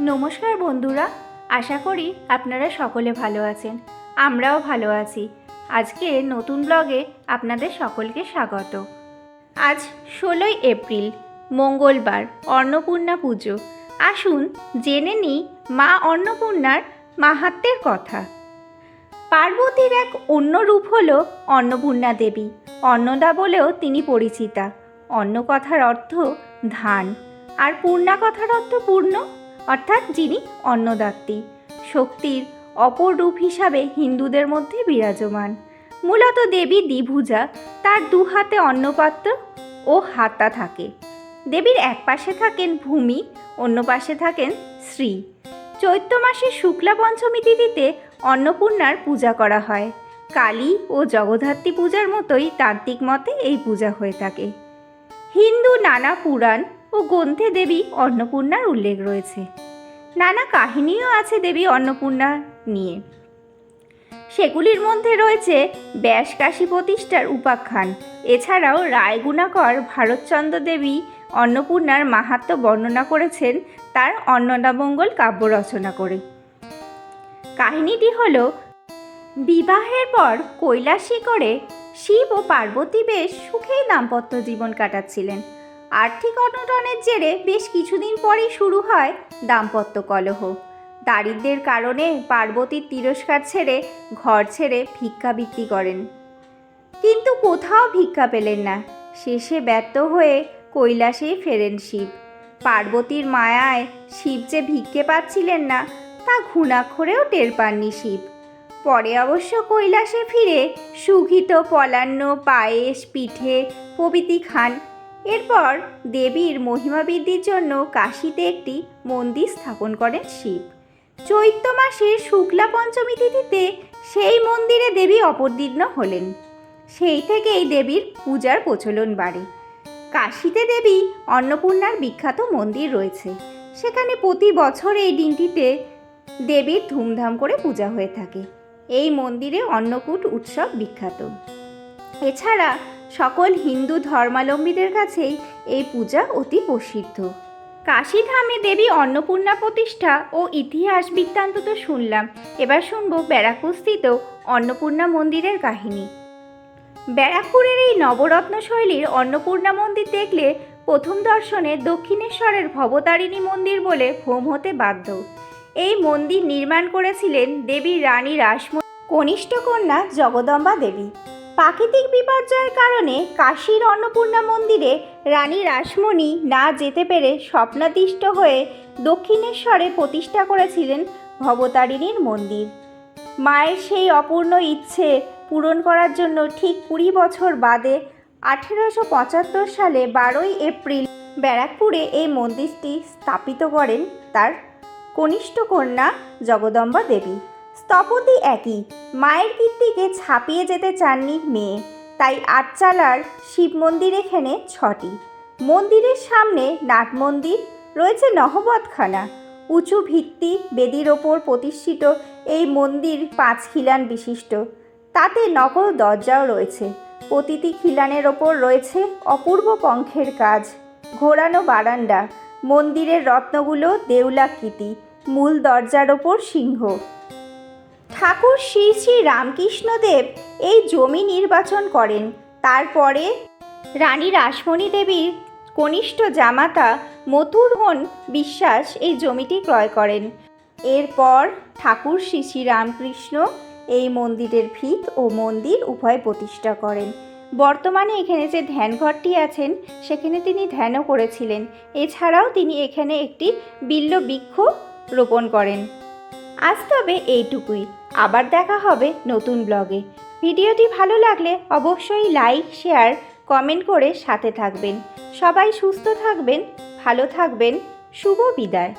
নমস্কার বন্ধুরা, আশা করি আপনারা সকলে ভালো আছেন। আমরাও ভালো আছি। আজকে নতুন ব্লগে আপনাদের সকলকে স্বাগত। আজ ষোলোই এপ্রিল, মঙ্গলবার, অন্নপূর্ণা পুজো। আসুন জেনে নিই মা অন্নপূর্ণার মাহাত্মের কথা। পার্বতীর এক অন্য রূপ হল অন্নপূর্ণা দেবী। অন্নদা বলেও তিনি পরিচিতা। অন্ন কথার অর্থ ধান। আর পূর্ণা কথার অর্থ পূর্ণ? অর্থাৎ যিনি অন্নদাত্রী। শক্তির অপর রূপ হিসাবে হিন্দুদের মধ্যে বিরাজমান। মূলত দেবী দ্বিভুজা তার দু হাতে অন্নপাত্র ও হাতা থাকে। দেবীর এক পাশে থাকেন ভূমি, অন্য পাশে থাকেন শ্রী চৈত্র মাসের শুক্লা পঞ্চমী তিথিতে অন্নপূর্ণার পূজা করা হয়। কালী ও জগদ্ধাত্রী পূজার মতোই তান্ত্রিক মতে এই পূজা হয়ে থাকে। হিন্দু নানা পুরাণ ও গ্রন্থে দেবী অন্নপূর্ণার উল্লেখ রয়েছে। নানা কাহিনীও আছে দেবী অন্নপূর্ণা নিয়ে। সেগুলির মধ্যে রয়েছে ব্যাসকাশী প্রতিষ্ঠার উপাখ্যান। এছাড়াও রায়গুণাকর ভারতচন্দ্র দেবী অন্নপূর্ণার মাহাত্ম্য বর্ণনা করেছেন, তার অন্নদামঙ্গল কাব্য রচনা করে। কাহিনীটি হল, বিবাহের পর কৈলাসী করে শিব ও পার্বতী বেশ সুখেই দাম্পত্য জীবন কাটাচ্ছিলেন। আর্থিক অনটনের জেরে বেশ কিছুদিন পরেই শুরু হয় দাম্পত্য কলহ। দারিদ্রের কারণে পার্বতীর তিরস্কার ছেড়ে ঘর ছেড়ে ভিক্ষাবৃত্তি করেন। কিন্তু কোথাও ভিক্ষা পেলেন না। শেষে ব্যর্থ হয়ে কৈলাসেই ফেরেন শিব। পার্বতীর মায়ায় শিব যে ভিক্ষে পাচ্ছিলেন না, তা ঘুণাক্ষরেও টের পাননি শিব। পরে অবশ্য কৈলাসে ফিরে সুঘিত পলান্ন পায়েস পিঠে, প্রভৃতি খান এরপর দেবীর মহিমা বৃদ্ধির জন্য কাশীতে একটি মন্দির স্থাপন করেন শিব। চৈত্র মাসের শুক্লা পঞ্চমী তিথিতে সেই মন্দিরে দেবী অপর্দীর্ণ হলেন। সেই থেকেই দেবীর পূজার প্রচলন বাড়ে। কাশীতে দেবী অন্নপূর্ণার বিখ্যাত মন্দির রয়েছে। সেখানে প্রতি বছর এই দিনটিতে দেবীর ধুমধাম করে পূজা হয়ে থাকে। এই মন্দিরে অন্নকূট উৎসব বিখ্যাত। এছাড়া সকল হিন্দু ধর্মাবলম্বীদের কাছেই এই পূজা অতি প্রসিদ্ধ। কাশীধামে দেবী অন্নপূর্ণা প্রতিষ্ঠা ও ইতিহাস বৃত্তান্ত তো শুনলাম। এবার শুনব ব্যারাকপুরস্থিত অন্নপূর্ণা মন্দিরের কাহিনী। ব্যারাকপুরের এই নবরত্ন শৈলীর অন্নপূর্ণা মন্দির দেখলে প্রথম দর্শনে দক্ষিণেশ্বরের ভবতারিণী মন্দির বলে ভ্রম হতে বাধ্য। এই মন্দির নির্মাণ করেছিলেন দেবী রানী রাসমণি, কনিষ্ঠ কন্যা জগদম্বা দেবী। প্রাকৃতিক বিপর্যয়ের কারণে কাশীর অন্নপূর্ণা মন্দিরে রানী রাসমণি না যেতে পেরে স্বপ্নাদিষ্ট হয়ে দক্ষিণেশ্বরে প্রতিষ্ঠা করেছিলেন ভবতারিণীর মন্দির। মায়ের সেই অপূর্ণ ইচ্ছে পূরণ করার জন্য ঠিক কুড়ি বছর বাদে আঠেরোশো পঁচাত্তর সালে বারোই এপ্রিল ব্যারাকপুরে এই মন্দিরটি স্থাপিত করেন তার কনিষ্ঠ কন্যা জগদম্বা দেবী। স্থপতি একই। মায়ের কীর্তিকে ছাপিয়ে যেতে চাননি মেয়ে। তাই আটচালার শিব মন্দির এখানে ছটি। মন্দিরের সামনে নাট মন্দির, রয়েছে নহবতখানা। উঁচু ভিত্তি বেদির ওপর প্রতিষ্ঠিত এই মন্দির পাঁচ খিলান বিশিষ্ট। তাতে নকল দরজাও রয়েছে। প্রতিটি খিলানের ওপর রয়েছে অপূর্ব পঙ্খের কাজ। ঘোরানো বারান্দা। মন্দিরের রত্নগুলো দেউলাকৃতি। মূল দরজার ওপর সিংহ। ঠাকুর শ্রী শ্রী রামকৃষ্ণদেব এই জমি নির্বাচন করেন। তারপরে রানী রাসমণি দেবীর কনিষ্ঠ জামাতা মথুরহন বিশ্বাস এই জমিটি ক্রয় করেন। এরপর ঠাকুর শ্রী শ্রী রামকৃষ্ণ এই মন্দিরের ভিত ও মন্দির উভয় প্রতিষ্ঠা করেন। বর্তমানে এখানে যে ধ্যানঘরটি আছেন, সেখানে তিনি ধ্যানও করেছিলেন। এছাড়াও তিনি এখানে একটি বিল্ল বৃক্ষ রোপণ করেন। আজ তবে এইটুকুই। আবার দেখা হবে নতুন ব্লগে। ভিডিওটি ভালো লাগলে অবশ্যই লাইক, শেয়ার, কমেন্ট করে সাথে থাকবেন। সবাই সুস্থ থাকবেন, ভালো থাকবেন। শুভ বিদায়।